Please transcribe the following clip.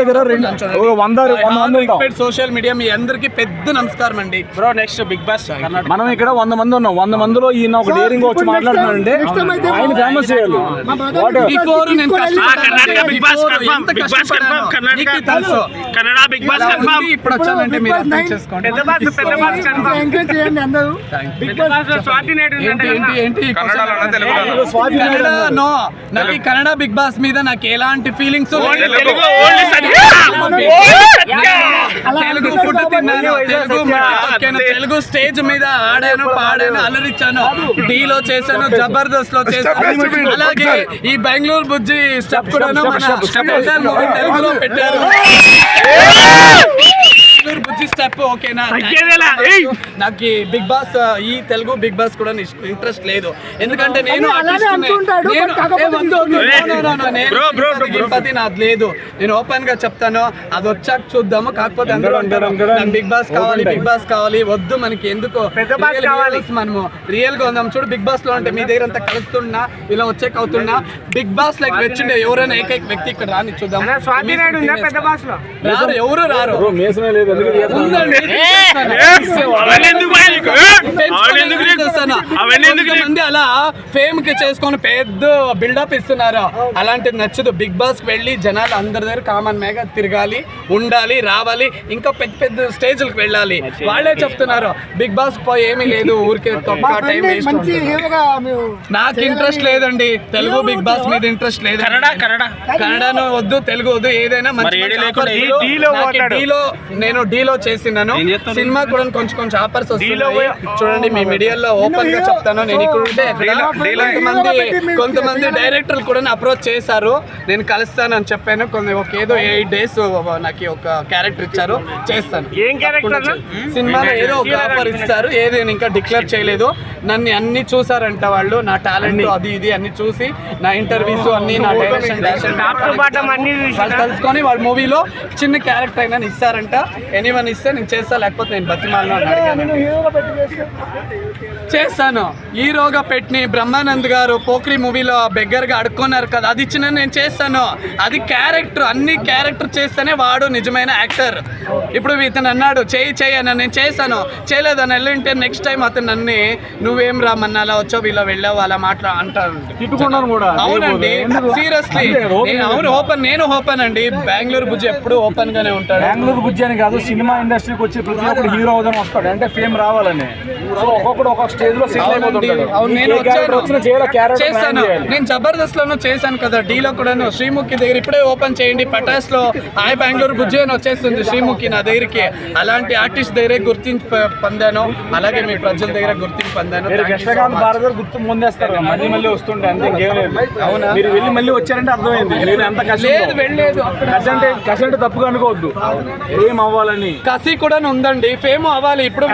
దగ్గర వంద వంద మంది ఉంటాం. సోషల్ మీడియా మీ అందరికి పెద్ద నమస్కారం అండి. బ్రో నెక్స్ట్ బిగ్ బాస్ మనం ఇక్కడ వంద మంది ఉన్నాం. వంద మందిలో ఈయన ఒక డేరింగ్ వచ్చి మాట్లాడుతున్నాడంటే ఆయన ఫేమస్ చేయాలి. What? బిఫోర్ నేను కర్ణాటక బిగ్ బాస్ కన్ఫర్మ్ ఎంత బిగ్ బాస్ కష్టపడ్డానో. కన్ఫర్మ్ కర్ణాటక. నీకే తెలుసు. కన్నడ బిగ్ బాస్ కన్ఫర్మ్ ఇప్పుడు వచ్చానంటే మీరు అర్థం చేసుకోండి. పెద్ద బాస్ పెద్ద బాస్ కన్ఫర్మ్ ఎంకరేజ్ చేయండి అందరూ. బిగ్ బాస్లో స్వాతి నాయుడు ఏంటి ఏంటి ఏంటి? ఈ question? తెలుగు స్వాతి కన్నడ నాయుడు. నో నాకు కన్నడ బిగ్ బాస్ మీద నాకు ఎలాంటి feelings only Telugu only Satya. Telugu తిన్నాను తెలుగు మట్టి తెలుగు స్టేజ్ మీద ఆడాను పాడాను అలరిచ్చాను డీలో చేశాను జబర్దస్త్లో చేశాను అలాగే ఈ బెంగళూరు బుజ్జి స్టెప్ కూడా మన తెలుగులో పెట్టారు. బెంగళూరు బుజ్జి స్టెప్ ఓకేనా! నాకు ఈ బిగ్ బాస్ ఈ తెలుగు బిగ్ బాస్ కూడా ఇంట్రెస్ట్ లేదు. ఎందుకంటే నేను. గింపతి నాది లేదు. నేను ఓపెన్గా చెప్తాను అది వచ్చాక చూద్దాము. కాకపోతే అందరూ అంటారు బిగ్ బాస్ కావాలి బిగ్ బాస్ కావాలి వద్దు మనకి ఎందుకు. మనము రియల్గా ఉందాం చూడు బిగ్ బాస్లో అంటే మీ దగ్గర అంతా కలుస్తున్నా ఇలా వచ్చాక అవుతున్నా బిగ్ బాస్ లైక్ వచ్చిండే ఎవరైనా ఏకైక వ్యక్తి ఇక్కడ రాని చూద్దాం స్వాతి నాయుడు ఉందా పెద్ద బాస్లో? రారు ఎవరు రారు? లేదు. ఎందుకు కొంతమంది అలా ఫేమ్కి చేసుకొని పెద్ద బిల్డప్ ఇస్తున్నారు. అలాంటిది నచ్చదు. బిగ్ బాస్కి వెళ్ళి జనాలు అందరి దగ్గర కామన్ మేఘ తిరగాలి ఉండాలి రావాలి ఇంకా పెద్ద పెద్ద స్టేజ్లకు వెళ్ళాలి. వాళ్ళే చెప్తున్నారు. బిగ్ బాస్ పోయి ఏమీ లేదు. ఊరికే తొక్క టైం వేస్ట్ నాకు ఇంట్రెస్ట్ లేదండి. తెలుగు బిగ్ బాస్ మీద ఇంట్రెస్ట్ లేదు కన్నడ కన్నడ. కన్నడను వద్దు తెలుగు వద్దు ఏదైనా డీలో నేను డీలో చేసినాను? సినిమా కూడా కొంచెం కొంచెం ఆఫర్స్ వస్తున్నాయి. చూడండి మీ మీడియాలో ఓపెన్గా చెప్తాను. నేను ఇక్కడ ఉంటే డీలో- కొంతమంది కొంతమంది. డైరెక్టర్లు కూడా అప్రోచ్ చేశారు. నేను కలుస్తాను అని చెప్పాను. కొన్ని ఒక ఏదో ఎయిట్ డేస్ నాకు ఒక క్యారెక్టర్ ఇచ్చారు. చేస్తాను. ఏం? సినిమాలో ఏదో ఒక ఆఫర్ ఇస్తారు. ఏది నేను ఇంకా డిక్లేర్ చేయలేదు. నన్ను అన్ని చూసారంట వాళ్ళు. నా టాలెంట్ అది ఇది అన్ని చూసి నా ఇంటర్వ్యూస్ అన్ని నా డైరెక్షన్ బాటమ్ అన్ని వాళ్ళు? కలుసుకొని వాళ్ళ మూవీలో చిన్న క్యారెక్టర్ అయినా ఇస్తారంట. ఎనీవన్ ఇస్తే నేను చేస్తా లేకపోతే నేను బతిమాలను అని అడిగాను. హీరోగా పెట్టి చేస్తాను హీరోగా పెట్టిన బ్రహ్మానంద్ గారు పోక్రి మూవీలో బెగ్గరగా అడుక్కున్నారు కదా అది ఇచ్చిన నేను చేస్తాను అది క్యారెక్టర్ అన్ని క్యారెక్టర్ చేస్తేనే వాడు నిజమైన యాక్టర్. ఇప్పుడు ఇతను అన్నాడు చేయి చేయి అని నేను చేశాను. చేయలేదని వెళ్ళింటే నెక్స్ట్ టైం అతను నన్ను నువ్వేం రా మొన్న అలా వచ్చావు ఇలా వెళ్ళావు అలా మాట్లా అంటారు అవునండి? సీరియస్లీ అవును ఓపెన్ నేను ఓపెన్ అండి. బెంగళూరు బుజ్జి ఎప్పుడు ఓపెన్ గానే ఉంటాడు. బెంగళూరు గుజ్జి అని కాదు సినిమా ఇండస్ట్రీకి వచ్చి ప్రతి ఒక్కరు హీరో అవుదాం వస్తాడు. అంటే ఫేమ్ రావాలని. సో ఒక్కొక్కడు ఒక్కొక్క స్టేజ్ లో సెటిల్ అవునండి అయిపోతుంటాడు. అవును నేను వచ్చాను. చేశాను. నేను జబర్దస్త్ లోను చేశాను కదా డీలో కూడాను. శ్రీముఖి దగ్గర ఇప్పుడే ఓపెన్ చేయండి. పటాస్లో హాయ్ బెంగళూరు బుజ్జి అని వచ్చేస్తుంది శ్రీముఖి నా దగ్గరికి. అలాంటి ఆర్టిస్ట్ దగ్గరే గుర్తింపు పొందాను. అలాగే మీ ప్రజల దగ్గర గుర్తింపు పొందాను. కృష్ణకాంత్. భారత గుర్తు ముందేస్తారు మళ్ళీ మళ్ళీ వస్తుంటే అంతే అవునా? మీరు వెళ్ళి మళ్ళీ వచ్చారంటే అర్థమైంది. నేను ఎంత లేదు కష్టం వెళ్ళలేదు అక్కడ. కసంటే కసంటే తప్పుగా అనుకోవద్దు. ఏం అవ్వాలని? కసి కూడా ఉందండి. ఫేమ్ అవ్వాలి. ఇప్పుడు